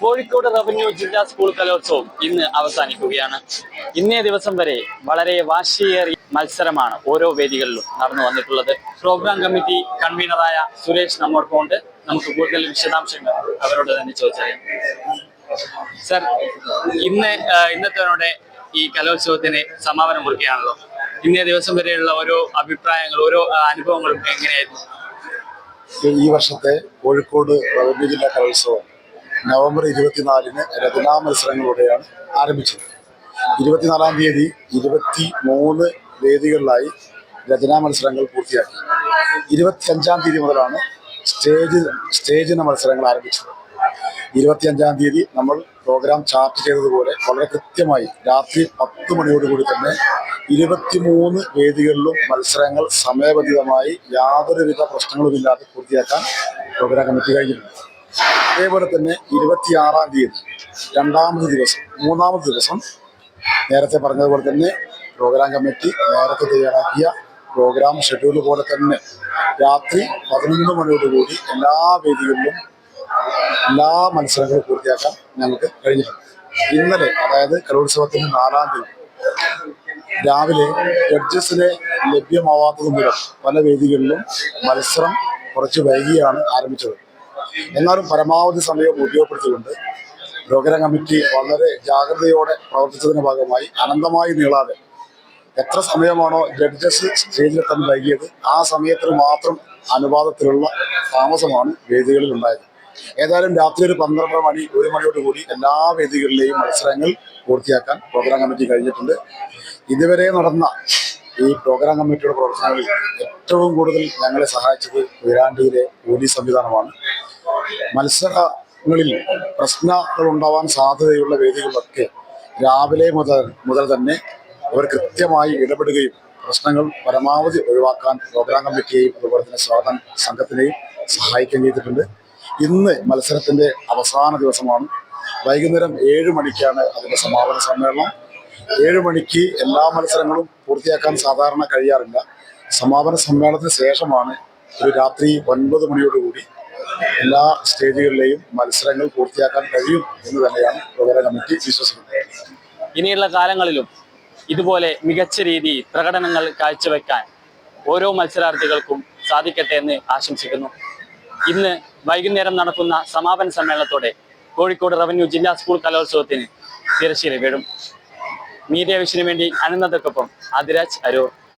Kozhikode revenue ജില്ലാ school കലോത്സവം ഇന്ന് അവസാനിക്കുകയാണ്. ഇന്നേ ദിവസം വരെ വളരെ വാശിയേറിയ മത്സരമാണ് ഓരോ വേദികളിലും നടന്നു വന്നിട്ടുള്ളത്. പ്രോഗ്രാം കമ്മിറ്റി കൺവീനറായ സുരേഷ് നമ്മോടൊപ്പമുണ്ട്. നമുക്ക് കൂടുതൽ വിശദാംശങ്ങൾ അവരോട് തന്നെ ചോദിച്ചറിയാം. സർ ഇന്ന് ഇന്നത്തെ ഈ കലോത്സവത്തിന് സമാപനം കുറിക്കുകയാണല്ലോ. ഇന്നേ ദിവസം വരെയുള്ള ഓരോ അഭിപ്രായങ്ങൾ ഓരോ അനുഭവങ്ങളും എങ്ങനെയായിരുന്നു? ഈ വർഷത്തെ കോഴിക്കോട് റവന്യൂ ജില്ലാ കലോത്സവം നവംബർ ഇരുപത്തിനാലിന് രചനാ മത്സരങ്ങളോടെയാണ് ആരംഭിച്ചത്. ഇരുപത്തിനാലാം തീയതി ഇരുപത്തി മൂന്ന് വേദികളിലായി രചനാ മത്സരങ്ങൾ പൂർത്തിയാക്കി. ഇരുപത്തിയഞ്ചാം തീയതി മുതലാണ് സ്റ്റേജ് സ്റ്റേജിന്റെ മത്സരങ്ങൾ ആരംഭിച്ചത്. ഇരുപത്തിയഞ്ചാം തീയതി നമ്മൾ പ്രോഗ്രാം ചാർട്ട് ചെയ്തതുപോലെ വളരെ കൃത്യമായി രാത്രി പത്ത് മണിയോടുകൂടി തന്നെ ഇരുപത്തിമൂന്ന് വേദികളിലും മത്സരങ്ങൾ സമയബന്ധിതമായി യാതൊരുവിധ പ്രശ്നങ്ങളുമില്ലാതെ പൂർത്തിയാക്കാൻ പ്രോഗ്രാം കമ്മിറ്റി കഴിഞ്ഞിട്ടുണ്ട്. അതേപോലെ തന്നെ ഇരുപത്തിയാറാം തീയതി രണ്ടാമത് ദിവസം മൂന്നാമത് ദിവസം നേരത്തെ പറഞ്ഞതുപോലെ തന്നെ പ്രോഗ്രാം കമ്മിറ്റി നേരത്തെ തയ്യാറാക്കിയ പ്രോഗ്രാം ഷെഡ്യൂൾ പോലെ തന്നെ രാത്രി പതിനൊന്ന് മണിയോടുകൂടി എല്ലാ വേദികളിലും എല്ലാ മത്സരങ്ങളും പൂർത്തിയാക്കാൻ ഞങ്ങൾക്ക് കഴിഞ്ഞിട്ടുണ്ട്. ഇന്നലെ അതായത് കലോത്സവത്തിന് നാലാം തീയതി രാവിലെ ജഡ്ജസിനെ ലഭ്യമാവാത്തത് മൂലം പല വേദികളിലും മത്സരം കുറച്ച് വൈകിയാണ് ആരംഭിച്ചത്. എന്നാലും പരമാവധി സമയം ഉപയോഗപ്പെടുത്തിക്കൊണ്ട് പ്രോഗ്രാം കമ്മിറ്റി വളരെ ജാഗ്രതയോടെ പ്രവർത്തിച്ചതിന്റെ ഭാഗമായി അനന്തമായി നീളാതെ എത്ര സമയമാണോ ജഡ്ജസ് സ്റ്റേജിലെത്താൻ വൈകിയത് ആ സമയത്തിന് മാത്രം അനുപാതത്തിലുള്ള താമസമാണ് വേദികളിൽ ഉണ്ടായത്. ഏതായാലും രാത്രി ഒരു പന്ത്രണ്ടര മണി ഒരു മണിയോട് കൂടി എല്ലാ വേദികളിലെയും മത്സരങ്ങൾ പൂർത്തിയാക്കാൻ പ്രോഗ്രാം കമ്മിറ്റി കഴിഞ്ഞിട്ടുണ്ട്. ഇതുവരെ നടന്ന ഈ പ്രോഗ്രാം കമ്മിറ്റിയുടെ പ്രവർത്തനങ്ങളിൽ ഏറ്റവും കൂടുതൽ ഞങ്ങളെ സഹായിച്ചത് വീരാണ്ടിയിലെ പോലീസ് സംവിധാനമാണ്. മത്സരങ്ങളിൽ പ്രശ്നങ്ങൾ ഉണ്ടാവാൻ സാധ്യതയുള്ള വേദികളൊക്കെ രാവിലെ മുതൽ മുതൽ തന്നെ അവർ കൃത്യമായി ഇടപെടുകയും പ്രശ്നങ്ങൾ പരമാവധി ഒഴിവാക്കാൻ പ്രോഗ്രാം കമ്മിറ്റിയെയും അതുപോലെ തന്നെ സ്വാഗതം സംഘത്തിനെയും സഹായിക്കുകയും ചെയ്തിട്ടുണ്ട്. ഇന്ന് മത്സരത്തിന്റെ അവസാന ദിവസമാണ്. വൈകുന്നേരം ഏഴ് മണിക്കാണ് അതിന്റെ സമാപന സമ്മേളനം. ഏഴ് മണിക്ക് എല്ലാ മത്സരങ്ങളും പൂർത്തിയാക്കാൻ സാധാരണ കഴിയാറില്ല. സമാപന സമ്മേളനത്തിന് ശേഷമാണ് ഒരു രാത്രി ഒൻപത് മണിയോടുകൂടി എല്ലാ സ്റ്റേജുകളിലെയും മത്സരങ്ങൾ പൂർത്തിയാക്കാൻ കഴിയും എന്ന് തന്നെയാണ് പ്രോഗ്രാം കമ്മിറ്റി വിശ്വസിക്കുന്നത്. ഇനിയുള്ള കാലങ്ങളിലും ഇതുപോലെ മികച്ച രീതിയിൽ പ്രകടനങ്ങൾ കാഴ്ചവെക്കാൻ ഓരോ മത്സരാർത്ഥികൾക്കും സാധിക്കട്ടെ എന്ന് ആശംസിക്കുന്നു. ഇന്ന് വൈകുന്നേരം നടക്കുന്ന സമാപന സമ്മേളനത്തോടെ കോഴിക്കോട് റവന്യൂ ജില്ലാ സ്കൂൾ കലോത്സവത്തിന് തിരശ്ശീല വീഴും. മീഡിയ വിഷന് വേണ്ടി അനന്തക്കൊപ്പം അതിരാജ് അരൂർ.